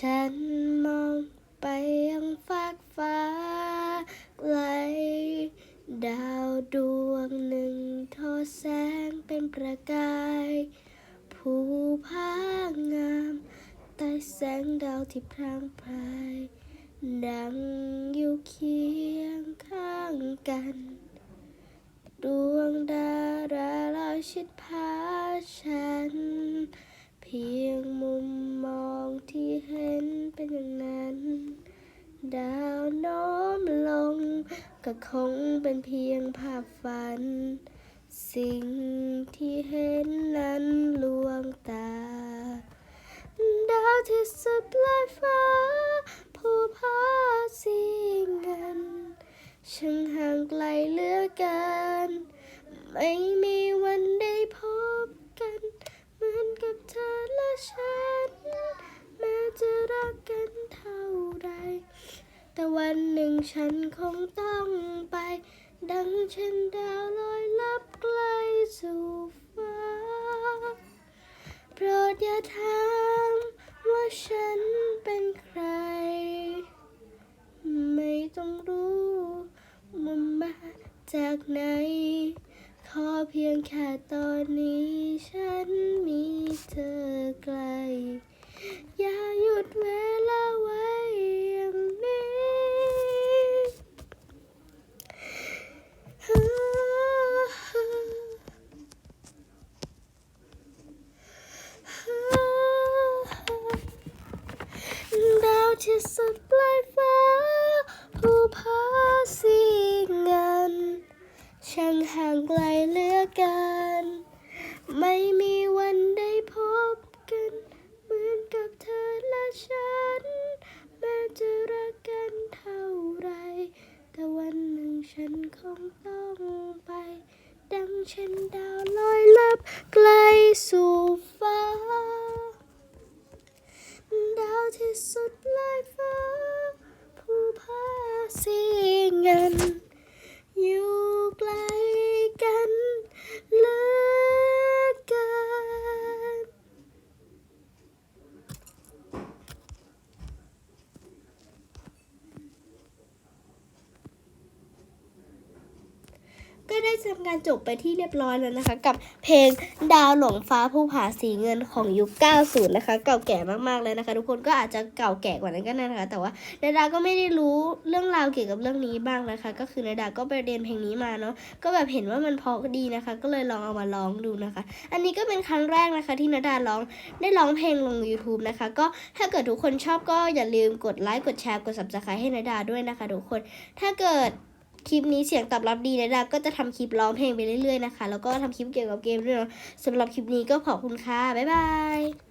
ฉันมองไปยังฟากฟ้าไกลดาวดวงหนึ่งทอแสงเป็นประกาย ภูผางามใต้แสงดาวที่พรางพรายดังอยู่เคียงข้างกัน ดวงดาราลอยชิดพา ก็คงเป็นเพียงภาพฝัน สิ่งที่เห็นนั้นลวงตา ดาวที่สุดลอยฟ้า ผู้พาสีเงินช่างห่างไกลเหลือเกินไม่ แต่วันหนึ่งฉันคงต้องไป ดังเช่นดาวลอยลับไกลสู่ฟ้า โปรดอย่าถามว่าฉันเป็นใคร ไม่ต้องรู้ว่ามาจากไหน ขอเพียงแค่ตอนนี้ฉันมีเธอไกล อย่าหยุดเวลาไว้อย่างนี้ ดาว ที่สุดปลายฟ้า ผู้พาสีเงินช่างห่างไกลเหลือเกินไม่มีวันได้พบกัน เหมือนกับเธอและฉัน แม้จะรักกันเท่าไร แต่วันหนึ่งฉันคงต้องไป ดังเช่นดาวลอยลับไกลสู่ฟ้า ที่สุดลายฟ้า ผู้พาสีเงิน อยู่ไกล ก็ได้ทำการจบไปที่เรียบร้อยแล้วนะคะ กับเพลงดาวหลงฟ้าผู้ผาสีเงินของยุค 90 นะคะ เก่าแก่มากๆเลยนะคะ ทุกคนก็อาจจะเก่าแก่กว่านั้นก็ได้นะคะ แต่ว่านาดาก็ไม่ได้รู้เรื่องราวเกี่ยวกับเรื่องนี้บ้างนะคะ ก็คือนาดาก็ไปเรียนเพลงนี้มาเนาะก็แบบเห็นว่ามันเพราะดีนะคะ ก็เลยลองเอามาร้องดูนะคะ อันนี้ก็เป็นครั้งแรกนะคะ ที่นาดาร้องได้ร้องเพลงลง YouTube นะคะ ก็ถ้าเกิดทุกคนชอบก็อย่าลืมกดไลค์กดแชร์กด subscribe ให้นาดาด้วยนะคะ ทุกคน ถ้าเกิด คลิปนี้เสียงตอบรับดีนะดาก็จะทำคลิปร้องเพลงไปเรื่อยๆนะคะ แล้วก็ทำคลิปเกี่ยวกับเกมด้วยเนาะสำหรับคลิปนี้ก็ขอบคุณค่ะ บ๊ายบาย